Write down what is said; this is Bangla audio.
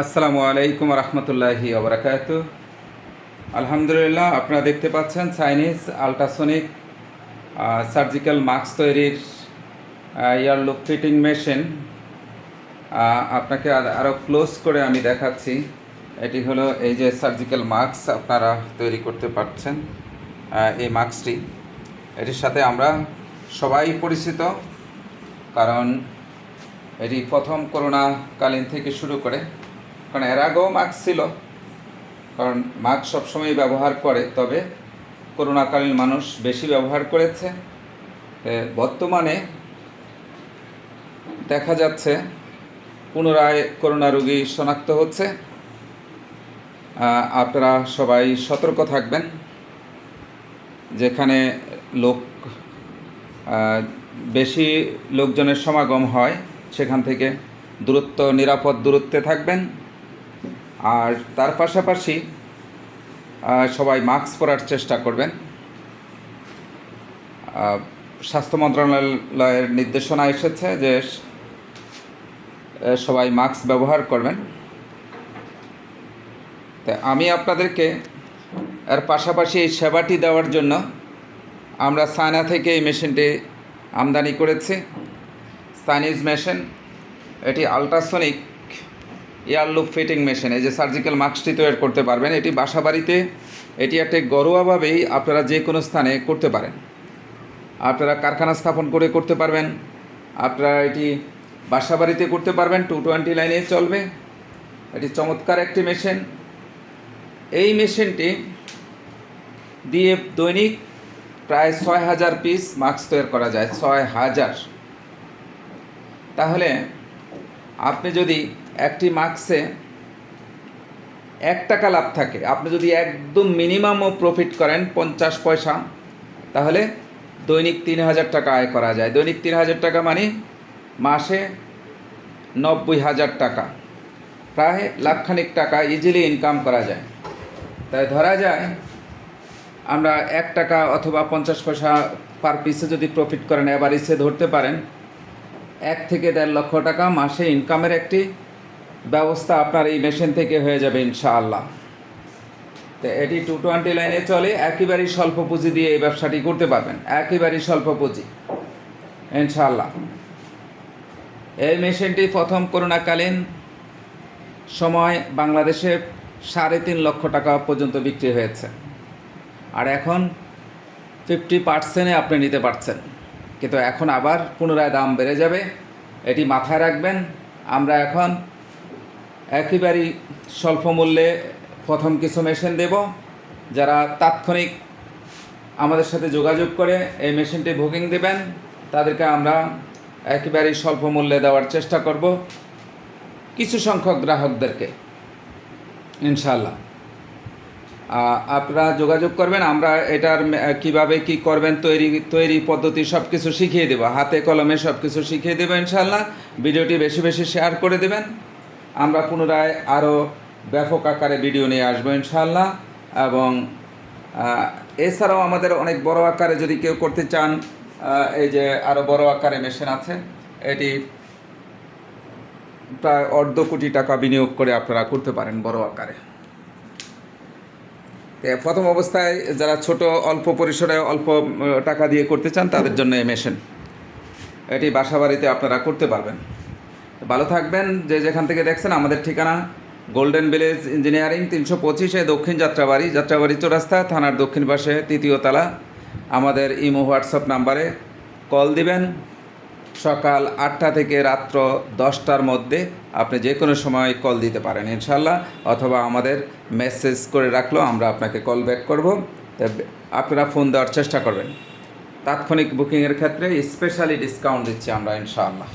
আসসালামু আলাইকুম রহমতুল্লাহি ওবরাকাত আলহামদুলিল্লাহ, আপনারা দেখতে পাচ্ছেন চাইনিজ আলট্রাসনিক সার্জিক্যাল মাস্ক তৈরির ইয়ার লুক ফিটিং মেশিন আপনাকে আরও ক্লোজ করে আমি দেখাচ্ছি। এটি হলো এই যে সার্জিক্যাল মাস্ক আপনারা তৈরি করতে পারছেন এই মাস্কটি এটির সাথে আমরা সবাই পরিচিত, কারণ এটি প্রথম করোনাকালীন থেকে শুরু করে। কারণ এর আগেও মাস্ক ছিল। কারণ মাস্ক সবসময় ব্যবহার করে, তবে করোনাকালীন মানুষ বেশি ব্যবহার করেছে। বর্তমানে দেখা যাচ্ছে পুনরায় করোনা রোগী শনাক্ত হচ্ছে। আপনারা সবাই সতর্ক থাকবেন, যেখানে লোক বেশি লোকজনের সমাগম হয়, সেখান থেকে দূরত্ব, নিরাপদ দূরত্বে থাকবেন। আর তার পাশাপাশি সবাই মাস্ক পরার চেষ্টা করবেন। স্বাস্থ্য মন্ত্রণালয়ের নির্দেশনা এসেছে যে সবাই মাস্ক ব্যবহার করবেন। তা আমি আপনাদেরকে এর পাশাপাশি এই সেবাটি দেওয়ার জন্য আমরা চায়না থেকে এই মেশিনটি আমদানি করেছি। চাইনিজ মেশিন, এটি ultrasonic. Air loop fitting machine, এই যে সার্জিক্যাল মাস্কটি তৈরি করতে পারবেন। এটি বাসা বাড়িতে এটি একটা ঘরোয়াভাবেই আপনারা যে কোনো স্থানে করতে পারেন। আপনারা কারখানা স্থাপন করে করতে পারবেন। আপনারা এটি বাসা বাড়িতে করতে পারবেন টু টোয়েন্টি লাইনে চলবে। এটি চমৎকার একটি মেশিন। এই মেশিনটি দিয়ে দৈনিক প্রায় ছয় হাজার পিস মাস্ক তৈরি করা যায়, ছয় হাজার। তাহলে আপনি যদি একটি মাস্কে এক টাকা লাভ থাকে। আপনি যদি একদম মিনিমামও প্রফিট করেন পঞ্চাশ পয়সা, তাহলে দৈনিক তিন হাজার টাকা আয় করা যায়। দৈনিক তিন হাজার টাকা মানে মাসে নব্বই হাজার টাকা। প্রায় লাখখানিক টাকা ইজিলি ইনকাম করা যায়। তাই ধরা যায়, আমরা এক টাকা অথবা পঞ্চাশ পয়সা পার পিসে যদি প্রফিট করেন অ্যাভারেজে ধরতে পারেন, এক থেকে দেড় লক্ষ টাকা মাসে ইনকামের একটি ব্যবস্থা আপনার এই মেশিন থেকে হয়ে যাবে ইনশাআল্লাহ। তো এটি টু টোয়েন্টি লাইনে চলে, একেবারেই স্বল্প পুঁজি দিয়ে এই ব্যবসাটি করতে পারবেন, একেবারেই স্বল্প পুঁজি, ইনশাআল্লাহ। এই মেশিনটি প্রথম করোনাকালীন সময় বাংলাদেশে সাড়ে তিন লক্ষ টাকা পর্যন্ত বিক্রি হয়েছে। আর এখন ফিফটি পার্সেন্টে আপনি নিতে পারছেন। কিন্তু এখন আবার পুনরায় দাম বেড়ে যাবে, এটি মাথায় রাখবেন, আমরা এখন একেবারেই স্বল্প মূল্যে প্রথম কিছু মেশিন দেব, যারা তাৎক্ষণিক আমাদের সাথে যোগাযোগ করে এই মেশিনটি বুকিং দেবেন, তাদেরকে আমরা একেবারেই স্বল্প মূল্যে দেওয়ার চেষ্টা করব, কিছু সংখ্যক গ্রাহকদেরকে ইনশাল্লাহ আপনারা যোগাযোগ করবেন, আমরা এটার কীভাবে কি করবেন, তৈরি তৈরি পদ্ধতি সব কিছু শিখিয়ে দেবো, হাতে কলমে সব কিছু শিখিয়ে দেবো ইনশাল্লাহ ভিডিওটি বেশি বেশি শেয়ার করে দেবেন। আমরা পুনরায় আরও ব্যাপক আকারে ভিডিও নিয়ে আসব ইনশাল্লাহ এবং এছাড়াও আমাদের অনেক বড় আকারে যদি কেউ করতে চান এই যে আরও বড় আকারে মেশিন আছে, এটি প্রায় অর্ধ কোটি টাকা বিনিয়োগ করে আপনারা করতে পারেন বড় আকারে। প্রথম অবস্থায় যারা ছোট, অল্প পরিসরে অল্প টাকা দিয়ে করতে চান, তাদের জন্য এই মেশিন এটি বাসা বাড়িতে আপনারা করতে পারবেন। ভালো থাকবেন। যে যেখান থেকে দেখছেন, আমাদের ঠিকানা গোল্ডেন ভিলেজ ইঞ্জিনিয়ারিং তিনশো পঁচিশে দক্ষিণ যাত্রাবাড়ি। যাত্রাবাড়ি চৌরাস্তা, থানার দক্ষিণ পাশে তৃতীয় তলা। আমাদের ইমো হোয়াটসঅ্যাপ নাম্বারে কল দিবেন। সকাল আটটা থেকে রাত্র দশটার মধ্যে আপনি যে কোনো সময় কল দিতে পারেন ইনশাল্লাহ অথবা আমাদের মেসেজ করে রাখলেও আমরা আপনাকে কল ব্যাক করব। আপনারা ফোন দেওয়ার চেষ্টা করবেন। তাৎক্ষণিক বুকিংয়ের ক্ষেত্রে স্পেশালি ডিসকাউন্ট দিচ্ছি আমরা, ইনশাআল্লাহ।